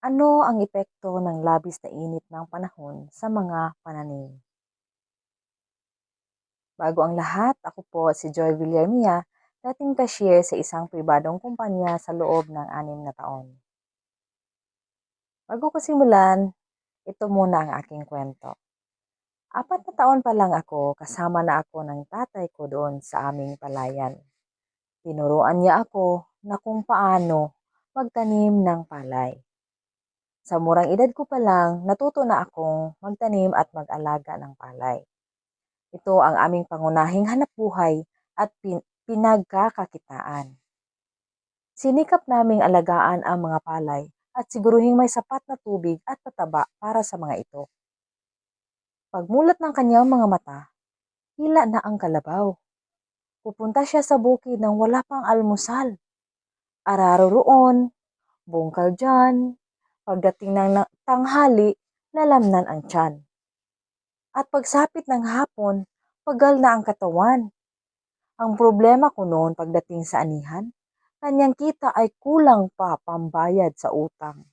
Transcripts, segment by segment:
Ano ang epekto ng labis na init ng panahon sa mga pananim? Bago ang lahat, ako po si Joy Villarmia, dating cashier sa isang pribadong kumpanya sa loob ng anim na taon. Bago ko simulan, ito muna ang aking kwento. Apat na taon pa lang ako, kasama na ako ng tatay ko doon sa aming palayan. Tinuruan niya ako na kung paano magtanim ng palay. Sa murang edad ko pa lang, natuto na akong magtanim at mag-alaga ng palay. Ito ang aming pangunahing hanap buhay at pin- pinagkakakitaan. Sinikap naming alagaan ang mga palay at siguruhing may sapat na tubig at pataba para sa mga ito. Pagmulat ng kanyang mga mata, hila na ang kalabaw. Pupunta siya sa bukid nang wala pang almusal. Araro roon, bungkal dyan, pagdating ng tanghali, lalamnan ang tiyan. At pagsapit ng hapon, pagal na ang katawan. Ang problema ko noon pagdating sa anihan, kanyang kita ay kulang pa pambayad sa utang.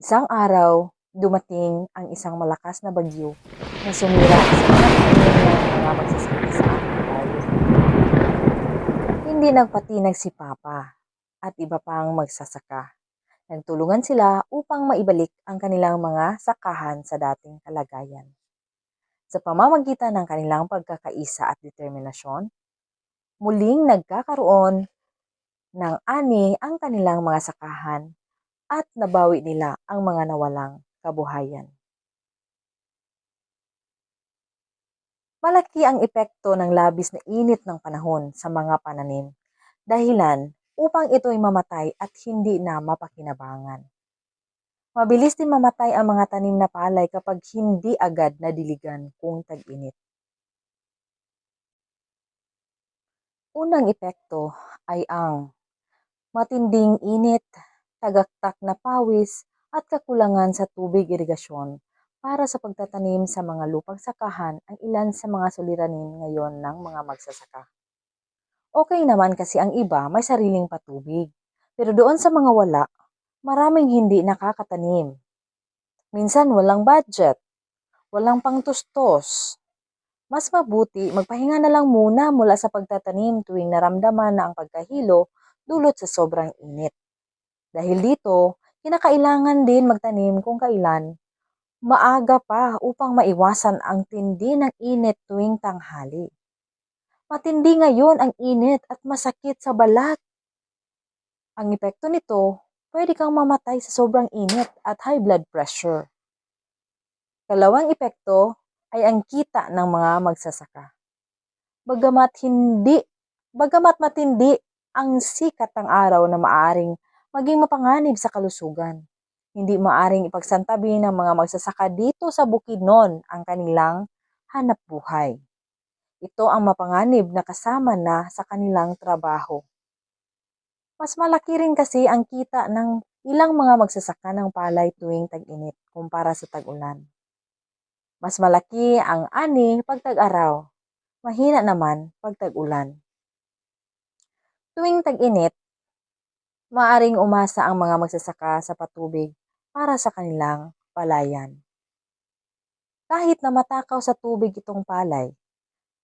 Isang araw, dumating ang isang malakas na bagyo na sumira sa mga magsasaka sa. Hindi nagpatinag si Papa at iba pang magsasaka. Nagtulungan sila upang maibalik ang kanilang mga sakahan sa dating kalagayan. Sa pamamagitan ng kanilang pagkakaisa at determinasyon, muling nagkakaroon ng ani ang kanilang mga sakahan at nabawi nila ang mga nawalang kabuhayan. Malaki ang epekto ng labis na init ng panahon sa mga pananim, dahilan upang ito'y mamatay at hindi na mapakinabangan. Mabilis din mamatay ang mga tanim na palay kapag hindi agad nadiligan kung tag-init. Unang epekto ay ang matinding init, tagaktak na pawis, at kakulangan sa tubig irigasyon para sa pagtatanim sa mga lupang sakahan ang ilan sa mga suliranin ngayon ng mga magsasaka. Okay naman kasi ang iba may sariling patubig, pero doon sa mga wala, maraming hindi nakakatanim. Minsan walang budget, walang pangtustos. Mas mabuti magpahinga na lang muna mula sa pagtatanim tuwing naramdaman na ang pagkahilo dulot sa sobrang init. Dahil dito, kinakailangan din magtanim kung kailan maaga pa upang maiwasan ang tindi ng init tuwing tanghali. Matindi ngayon ang init at masakit sa balat. Ang epekto nito, pwede kang mamatay sa sobrang init at high blood pressure. Kalawang epekto ay ang kita ng mga magsasaka. Bagamat hindi, bagamat matindi ang sikat ng araw na maaring maging mapanganib sa kalusugan. Hindi maaring ipagsantabi ng mga magsasaka dito sa Bukidnon ang kanilang hanap buhay. Ito ang mapanganib na kasama na sa kanilang trabaho. Mas malaki rin kasi ang kita ng ilang mga magsasaka ng palay tuwing tag-init kumpara sa tag-ulan. Mas malaki ang ani pag tag-araw, mahina naman pag tag-ulan. Tuwing tag-init, maaring umasa ang mga magsasaka sa patubig para sa kanilang palayan. Kahit na matakaw sa tubig itong palay,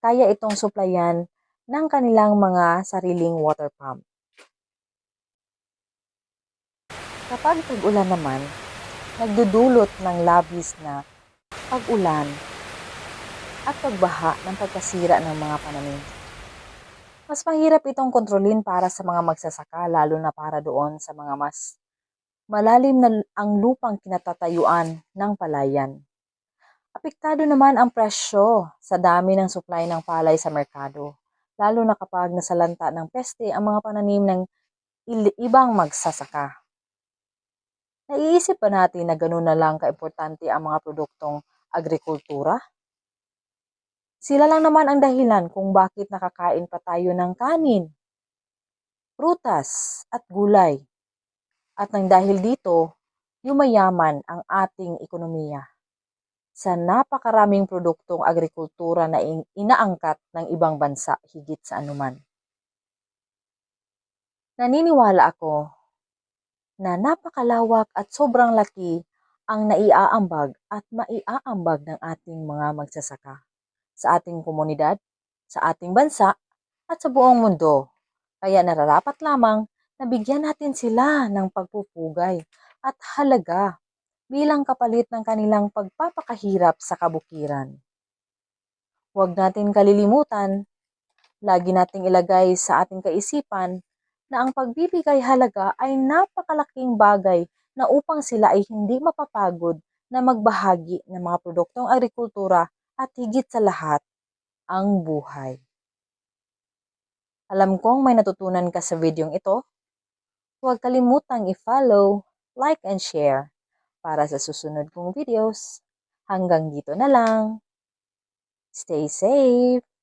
kaya itong suplayan ng kanilang mga sariling water pump. Kapag tag-ulan naman, nagdudulot ng labis na pag-ulan at pagbaha ng pagkasira ng mga pananim. Mas mahirap itong kontrolin para sa mga magsasaka lalo na para doon sa mga mas malalim na ang lupang kinatatayuan ng palayan. Apektado naman ang presyo sa dami ng supply ng palay sa merkado, lalo na kapag nasalanta ng peste ang mga pananim ng ibang magsasaka. Naiisip ba natin na gano'n na lang kaimportante ang mga produktong agrikultura? Sila lang naman ang dahilan kung bakit nakakain pa tayo ng kanin, prutas at gulay. At nang dahil dito, yumayaman ang ating ekonomiya sa napakaraming produktong agrikultura na inaangkat ng ibang bansa higit sa anuman. Naniniwala ako na napakalawak at sobrang laki ang naiaambag at maiaambag ng ating mga magsasaka sa ating komunidad, sa ating bansa, at sa buong mundo. Kaya nararapat lamang na bigyan natin sila ng pagpupugay at halaga bilang kapalit ng kanilang pagpapakahirap sa kabukiran. Huwag natin kalilimutan, lagi nating ilagay sa ating kaisipan na ang pagbibigay halaga ay napakalaking bagay na upang sila ay hindi mapapagod na magbahagi ng mga produktong agrikultura at higit sa lahat, ang buhay. Alam kong may natutunan ka sa videong ito. Huwag kalimutang i-follow, like, and share para sa susunod kong videos. Hanggang dito na lang. Stay safe!